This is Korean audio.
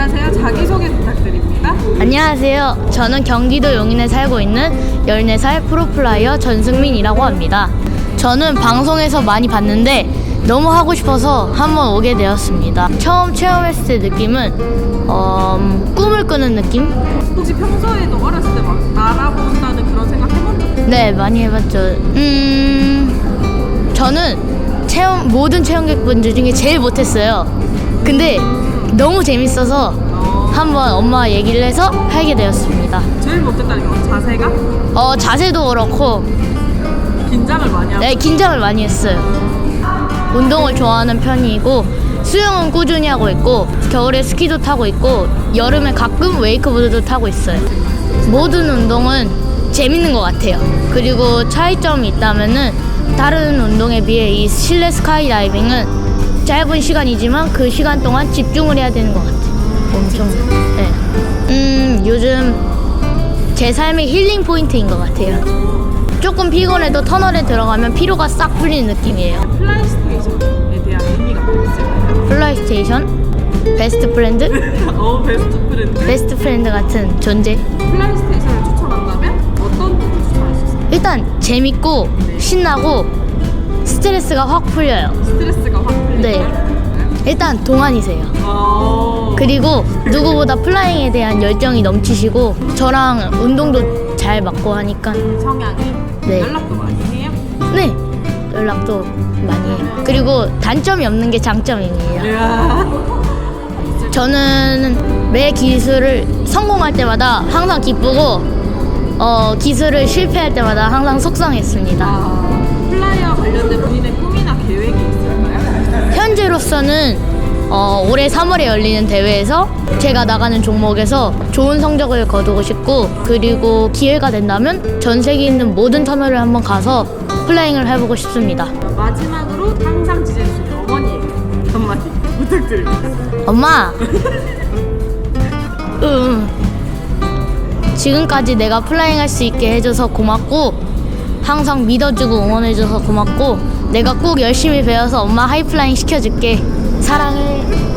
안녕하세요. 자기소개 부탁드립니다. 안녕하세요. 저는 경기도 용인에 살고 있는 14살 프로플라이어 전승민이라고 합니다. 저는 방송에서 많이 봤는데 너무 하고 싶어서 한번 오게 되었습니다. 처음 체험했을 때 느낌은 어, 음, 꿈을 꾸는 느낌? 혹시 평소에도 어렸을 때 막 날아본다는 그런 생각 해본 적 있어요? 네, 많이 해봤죠. 음, 저는 체험 모든 체험객분들 중에 제일 못했어요. 근데 너무 재밌어서 어, 한번 엄마 얘기를 해서 하게 되었습니다. 제일 못했다는 건 자세가? 어, 자세도 그렇고 긴장을 많이 하고 네, 긴장을 많이 했어요. 운동을 좋아하는 편이고 수영은 꾸준히 하고 있고 겨울에 스키도 타고 있고 여름에 가끔 웨이크보드도 타고 있어요. 모든 운동은 재밌는 것 같아요. 그리고 차이점이 있다면은 다른 운동에 비해 이 실내 스카이다이빙은 짧은 시간이지만 그 시간 동안 집중을 해야 되는 것 같아요. 엄청. 네. 음, 요즘 제 삶의 힐링 포인트인 것 같아요. 조금 피곤해도 터널에 들어가면 피로가 싹 풀리는 느낌이에요. 플라이 스테이션에 대한 의미가 있을까요? 플라이 스테이션, 베스트 프렌드, 어, 베스트 프렌드. 베스트 프렌드 같은 존재. 플라이 스테이션을 추천한다면 어떤 부분 추천할 수 있어요? 일단 재밌고 신나고 스트레스가 확 풀려요. 스트레스가 확 네. 일단 동안이세요. 어, 그리고 누구보다 플라잉에 대한 열정이 넘치시고 저랑 운동도 잘 맞고 하니까 성향이 네. 연락도 많이 해요? 네 연락도 많이 해요. 그리고 단점이 없는 게 장점이에요. 이야. 저는 매 기술을 성공할 때마다 항상 기쁘고 어, 기술을 실패할 때마다 항상 속상했습니다. 아, 플라이어 관련된 있을까요? 현재로서는 어, 올해 3월에 열리는 대회에서 제가 나가는 종목에서 좋은 성적을 거두고 싶고 그리고 기회가 된다면 전 세계에 있는 모든 터널을 한번 가서 플라잉을 해보고 싶습니다. 마지막으로 항상 지지해주시는 어머니에게 한마디 부탁드립니다. 엄마. 응. 지금까지 내가 플라잉 할 수 있게 해줘서 고맙고 항상 믿어주고 응원해줘서 고맙고 내가 꼭 열심히 배워서 엄마 하이플라잉 시켜줄게. 사랑해.